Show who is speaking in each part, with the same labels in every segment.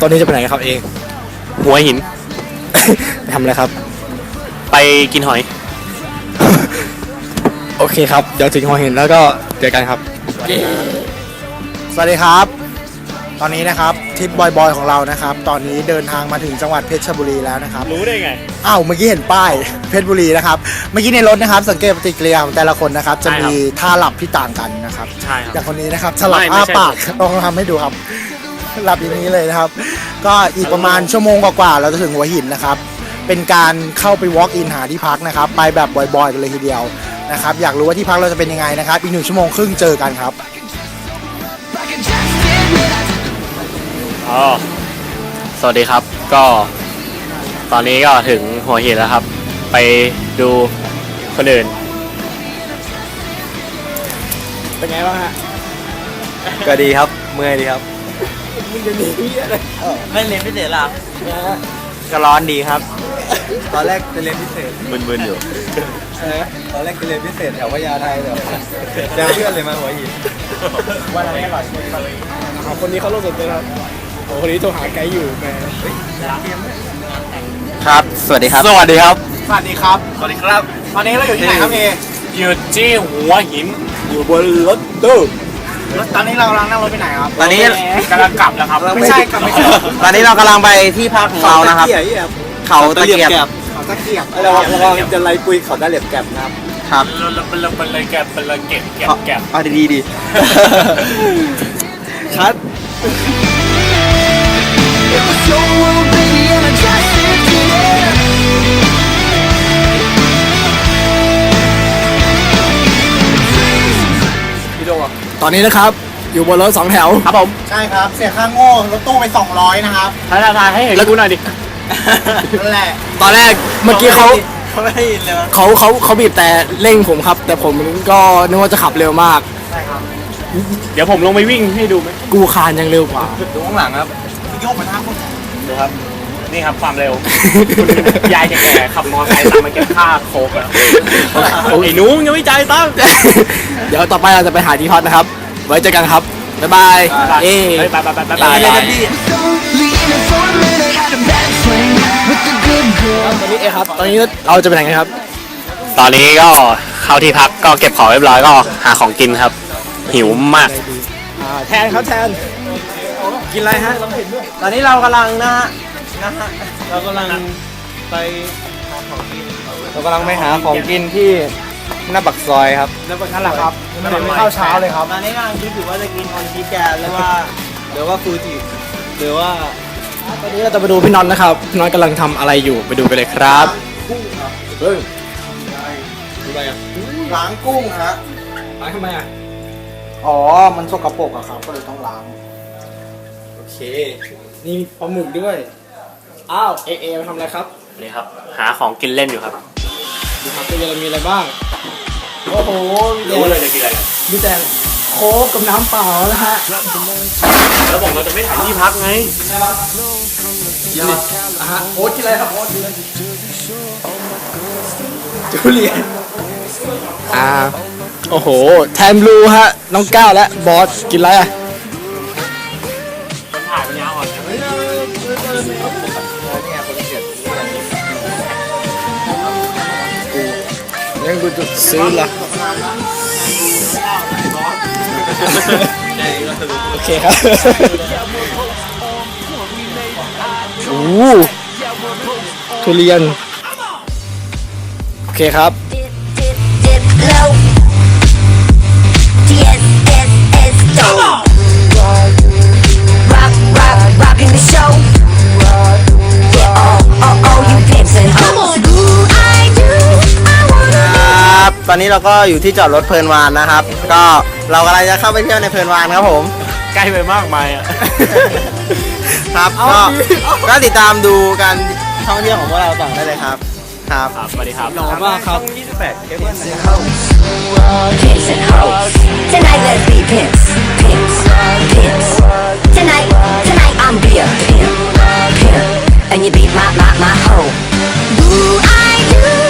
Speaker 1: ครับตอนนี้จะไปไหนกันครับเอง
Speaker 2: หัวหิน
Speaker 1: ไปทำอะไรครับ
Speaker 2: ไปกินหอย
Speaker 1: โอเคครับ เดี๋ยวถึงหัวเห็นแล้วก็เจอกันครับ สวัสดีครับ ตอนนี้นะครับทริปบอยๆของเรานะครับ ตอนนี้เดินทางมาถึงจังหวัดเพชรบุรีแล้วนะครับ
Speaker 2: รู้ได้ไง
Speaker 1: อ้าวเมื่อกี้เห็นป้าย เพชรบุรีนะครับ เมื่อกี้ในรถนะครับ สังเกตปฏิกิริยาของแต่ละคนนะครับ จะ
Speaker 2: ใช่ครับ
Speaker 1: มีท่าหลับที่ต่างกันนะครับ
Speaker 2: ใช่ครับ
Speaker 1: อย่างคนนี้นะครับสลับ
Speaker 2: ไม่ไม่
Speaker 1: อ้า
Speaker 2: ใช่
Speaker 1: ปากต้องทำให้ดูครับ หลับอย่างนี้เลยนะครับ ก็อีกประมาณชั่วโมงกว่าๆเราจะถึงหัวหินนะครับ เป็นการเข้าไป walk in หาที่พักนะครับ ไปแบบบ่อยๆกันเลยทีเดียวนะครับ อยากรู้ว่าที่พักเราจะเป็นยังไงนะครับ อีกหนึ่งชั่วโมงครึ่งเจอกันครับ
Speaker 2: อ๋อสวัสดีครับ ก็ ตอนนี้ก็ถึงหัวหินแล้วครับ ไปดูคนอื่น
Speaker 1: เป็นไงบ้างฮะ
Speaker 3: ก็ดีครับ เมื่อยดีครับ
Speaker 1: มึงจะหนีอะไร
Speaker 3: ไม่เรียนพิเศษหรอก็ร้อนดีครับ ตอนแรกจะเรียนพิเศษ
Speaker 2: มึนๆอยู่
Speaker 3: ตอนแรกจะเรียนพิเศษแถวพญาไทแต่ว่าเจอเพื่อนเลยมาหัวหิน
Speaker 1: วันอะไรอร่อยเอาคนนี้เขาลงสนใจครับโอ้คนนี้โทรหาไกด์อยู่แหม
Speaker 3: ครับ สวัสดีครับ
Speaker 2: สวัสดีครับ
Speaker 1: สวัสดีครับ
Speaker 2: สวัสดีครับ
Speaker 1: ตอนนี้เราอยู่ที่ไหนครับเอ
Speaker 2: อยู่ที่หัวหิน
Speaker 1: อยู่บนรถตู้ ตอนนี้เรากำลังนั่งรถไปไหนครับ
Speaker 3: ตอนนี้
Speaker 2: กำลังกลับแล้วครับ
Speaker 1: ไม่ใช่กลับไม่ใช่
Speaker 3: ตอนนี้เรากำลังไปที่พักของเรานะครับ เขาตะเกียบ
Speaker 1: เขาตะเกียบ
Speaker 3: ระวังระวังจะไล่ปุยเขาตะเหลียบแกบนะครับครับ
Speaker 2: เป็นเลยเป็นเลยแกะเป็นเลยเก็บเก็บแกะ
Speaker 3: เอาดีๆดีครั
Speaker 1: อนนี้นะครับ อยู่บนรถสองแถว
Speaker 2: ครับผม
Speaker 1: ใช่ครับ เสียค่าโง่รถตู้ไป 200 นะครับ
Speaker 2: ถ่ายถ่ายให้เห็นกูหน่อยดิ
Speaker 1: นั่นแหละตอนแรกเมื่อกี้เขา
Speaker 3: เขาไม่ได้ยินเลยมั้ง
Speaker 1: เขาเขาเขาบีบแต่เร่งผมครับ แต่ผมก็นึกว่าจะขับเร็วมาก
Speaker 2: เดี๋ยวผมลงไปวิ่งให้ดูไหม
Speaker 1: กูคานยังเร็วกว่า
Speaker 3: ดูข้างหลังครับ
Speaker 1: โยกมาท่าคน
Speaker 2: ดูครับ นี่ครับความเร็ว คุณยายแก่ๆขับมอเตอร์ไซค์ตามมาเก็บค่าโคกอะไอ้หนุ้งยังไม่จ่ายตังค์
Speaker 1: เดี๋ยวต่อไปเราจะไปหาที่พักนะครับ ไว้เจอกันครับ บ๊ายบายเอ้
Speaker 2: เฮ้ยไปไปไปไปไป
Speaker 3: ไปเลยนะพี่
Speaker 1: ตอนนี้เอครับ ตอนนี้เราจะไปไหนกันครับ
Speaker 2: ตอนนี้ก็เข้าที่พักก็เก็บของเรียบร้อยก็หาของกินครับ หิวมาก
Speaker 1: อ่าแทนครับแทน กินอะไรฮะ
Speaker 3: ตอนนี้เรากำลังนะฮะนะฮะ เรากำลังไปหาของกินเรากำลังไปหาของกินที่หน้าปักซอยครับ
Speaker 1: แล้วนั่นแหละครับ มันไม่ข้าวเช้าเลยครับ
Speaker 3: ตอนนี้กำลังคิดอยู่ว่าจะกินออนชิแกนหรือว่าหรือว่าฟูจิหรือว่า
Speaker 1: ตอนนี้เราจะไปดูพี่น็อตนะครับพี่น็อตกำลังทำอะไรอยู่ไปดูกันเลยครับเฮ้ย
Speaker 3: ล้างกุ้งฮะ
Speaker 1: ล้างทำไมอะ
Speaker 3: อ๋อ มันสกปรกอะครับ ก็เลยต้องล้าง
Speaker 1: โอเค นี่มีปลาหมึกด้วย อ้าว เอเอมาทำอะไรครับ
Speaker 2: นี่ครับ หาของกินเล่นอยู่ครับ
Speaker 1: ดูครับตัวเย็นมีอะไรบ้าง โอ้โหมีแต่
Speaker 2: รู้เลยจะกินอะไรกัน
Speaker 1: มีแต่โค้กกับน้ำเปล่านะฮะ
Speaker 2: แล้วบอกเราจะไม่ถ่ายที่พักไง
Speaker 1: นี่อะฮะโอ๊ตกินอะไรครับโอ๊ตกินอะไรทุเรียนอ่าโอ้โห แทนบลูฮะ น้องก้าวและบอสกินอะไรอะังกูจะซื้อละโอเคครับโอ้ทุเรียน โอเคครับ
Speaker 4: dip, dip, dip low. Yes, yes,
Speaker 3: ตอนนี้เราก็อยู่ที่จอดรถเพลินวานนะครับ ก็เรากำลังจะเข้าไปเที่ยวในเพลินวานครับผม
Speaker 2: ใกล้ไปมากมายอะ
Speaker 3: ครับก็ก็ติดตามดูการท่องเที่ยวของพวกเราต่อได้เลยครับ ครับ
Speaker 2: ครับสวัสดีครับ
Speaker 1: หล่อมากครับ
Speaker 3: 28เคเบิล
Speaker 4: pimps and hoes. Tonight, let's be pimps, pimps, pimps. Tonight, tonight, I'm be a pimp, pimp. And you be my, my, my hoe. Ooh, I do, I wanna be with you. Till the morning sun, sun, sun. Ooh, I do,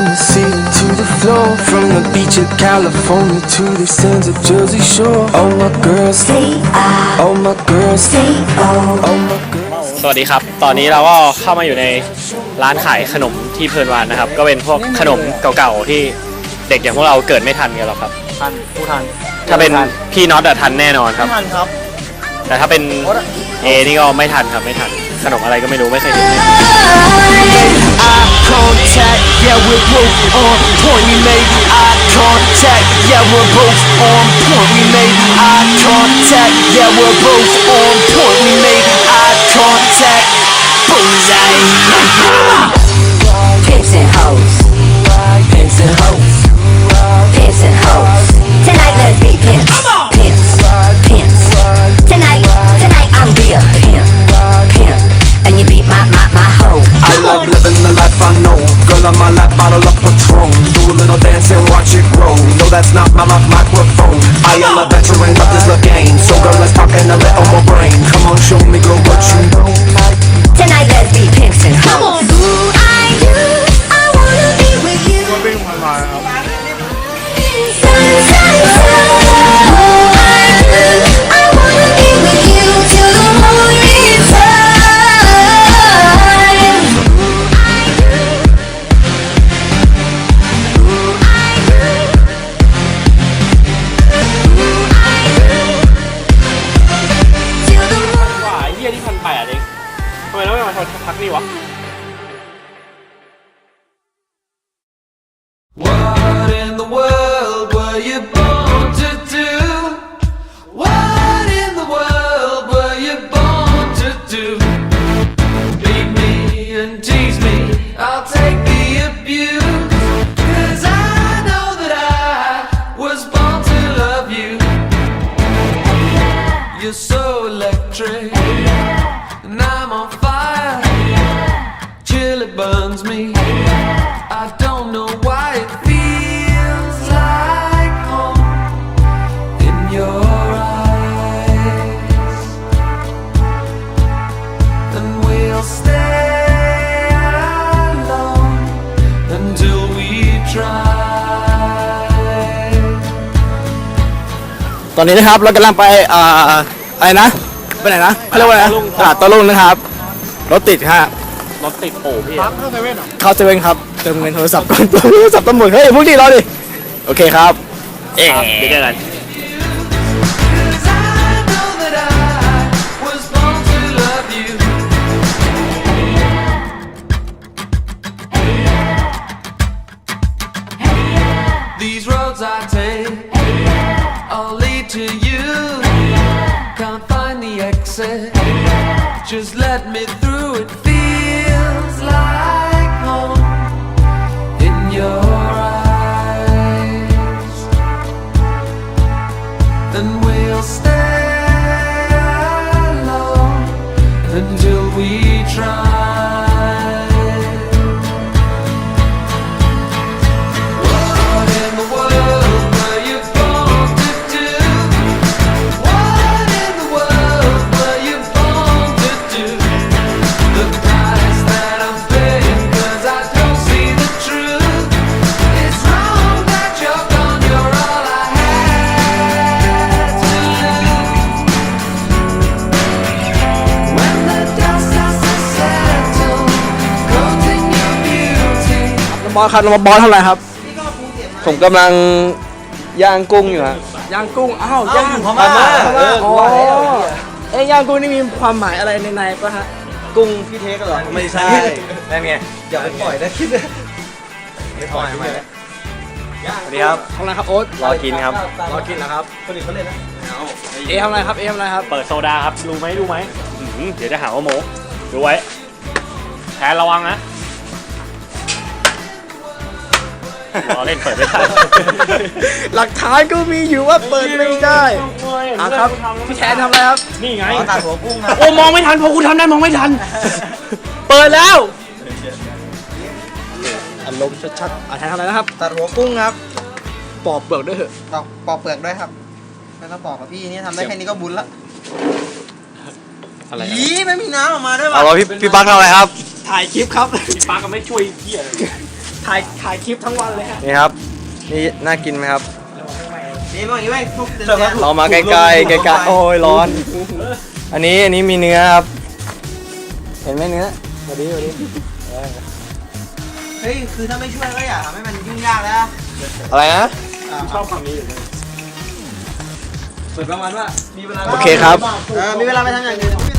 Speaker 5: beach of California to the sands of Jersey Shore. All my girls,
Speaker 4: Say I,
Speaker 5: all my girls,
Speaker 4: say oh.
Speaker 5: all my girls.
Speaker 2: สวัสดีครับ ตอนนี้เราก็เข้ามาอยู่ในร้านขายขนมที่เพลินวานนะครับ ก็เป็นพวกขนมเก่าๆที่เด็กอย่างพวกเราเกิดไม่ทันกันหรอกครับ
Speaker 3: ทันผู้ทัน
Speaker 2: ถ้าเป็นพี่น็อตอะทันแน่นอนครับ
Speaker 3: ทันครับ
Speaker 2: แต่ถ้าเป็นเอนี่ก็ไม่ทันครับไม่ทัน ขนมอะไรก็ไม่รู้ไม่เคยเห็น
Speaker 5: Eye contact, yeah, we're both on point. We made eye contact, yeah, we're both on point. We made eye contact, yeah, we're both on point. We made eye contact, bullseye.
Speaker 4: and a
Speaker 5: little more brain. Come on, show me, girl, what you know. You're so electric,
Speaker 3: ตอนนี้นะครับเรากำลังไปอ่าอะไรนะไปไหนนะเขาเรียกว่าอะไรนะตลาดโตลุ่งนะครับรถติดฮะ
Speaker 2: รถติดโอ้พี่
Speaker 3: เข้าเซเว่นครับเติมเงินโทรศัพท์ก่อนเติมโทรศัพท์ตำรวจเฮ้ยพวกนี้รอดิโอเคครับ
Speaker 2: เอ๊ะไม่ได้อะไร
Speaker 5: Cause Just let me through. It feels like home in your
Speaker 3: บอสครับบอสทำอะไรครับ ผมกำลังย่างกุ้งอยู่ฮะ ย่างกุ้ง อ้าว ย่างพม่าพม่าอ๋อเอ้ยย่างกุ้งนี่มีความหมายอะไรในในปะฮะ กุ้งพี่เทกเหรอ ไม่ใช่นั่นไงอย่าไปปล่อยนะคิดไม่ปล่อยไม่
Speaker 2: สวัสดีครับ
Speaker 3: ทำอะไรครับโอ๊ต
Speaker 2: รอกินครับ
Speaker 3: รอกินเหรอครับคนอื่นเขาเล่นนะเอทำอะไรครับ เอทำอะไรครับ
Speaker 2: เปิดโซดาครับดูไหมดูไหมอื้อหือเดี๋ยวจะหาว่าโมดูไว้แทนระวังนะ ราเล่นเปิดไม่ได้
Speaker 3: หลักฐานก็มีอยู่ว่าเปิดไม่ได้อะครับพี่แทนทำอะไรครับ
Speaker 2: นี่ไง
Speaker 3: ตัดหัวกุ้งครับ
Speaker 2: โอ้มองไม่ทันพอคุณทำได้มองไม่ทัน เปิดแล้ว
Speaker 3: อารมณ์ชัดๆอะแทนทำอะไรนะครับ
Speaker 6: ตัดหัวกุ้งครับ
Speaker 3: ปอกเปลือกด้วยเถอะ
Speaker 6: ปอกปอกเปลือกด้วยครับไม่ต้องปอกกับพี่นี่ทำได้แค่นี้ก็บุญละ
Speaker 2: อะไร
Speaker 6: ยีไม่มีน้ำออกมาด้วยวะ
Speaker 3: เอาพี่พี่ปักทำอะไรครับ
Speaker 6: ผ
Speaker 1: ถ่ายคลิปครับ
Speaker 2: ป้าก็ไม่ช่วยเหี้ย
Speaker 1: ถ่ายถ่ายคลิปทั้งวันเลยฮะ
Speaker 7: นี่ครับ นี่น่ากินไหมครับ
Speaker 3: นี่พวกนี้แม่งพวกเดิน
Speaker 7: เรามาใกล้ๆใกล้ๆโอ้ยร้อน อันนี้อันนี้มีเนื้อครับ เห็นไหมเนื้อมาดิมาดิ
Speaker 3: เฮ้ย คือถ้าไม่ช่วยก็อย่าทำให้มันยุ่งยากแล้ว
Speaker 7: อะไรนะ
Speaker 2: ชอบคำนี้อยู่
Speaker 1: เหมือนประมาณว่ามีเวลา
Speaker 7: โอเคครับ
Speaker 3: เออมีเวลาไปทำอย่างอื่น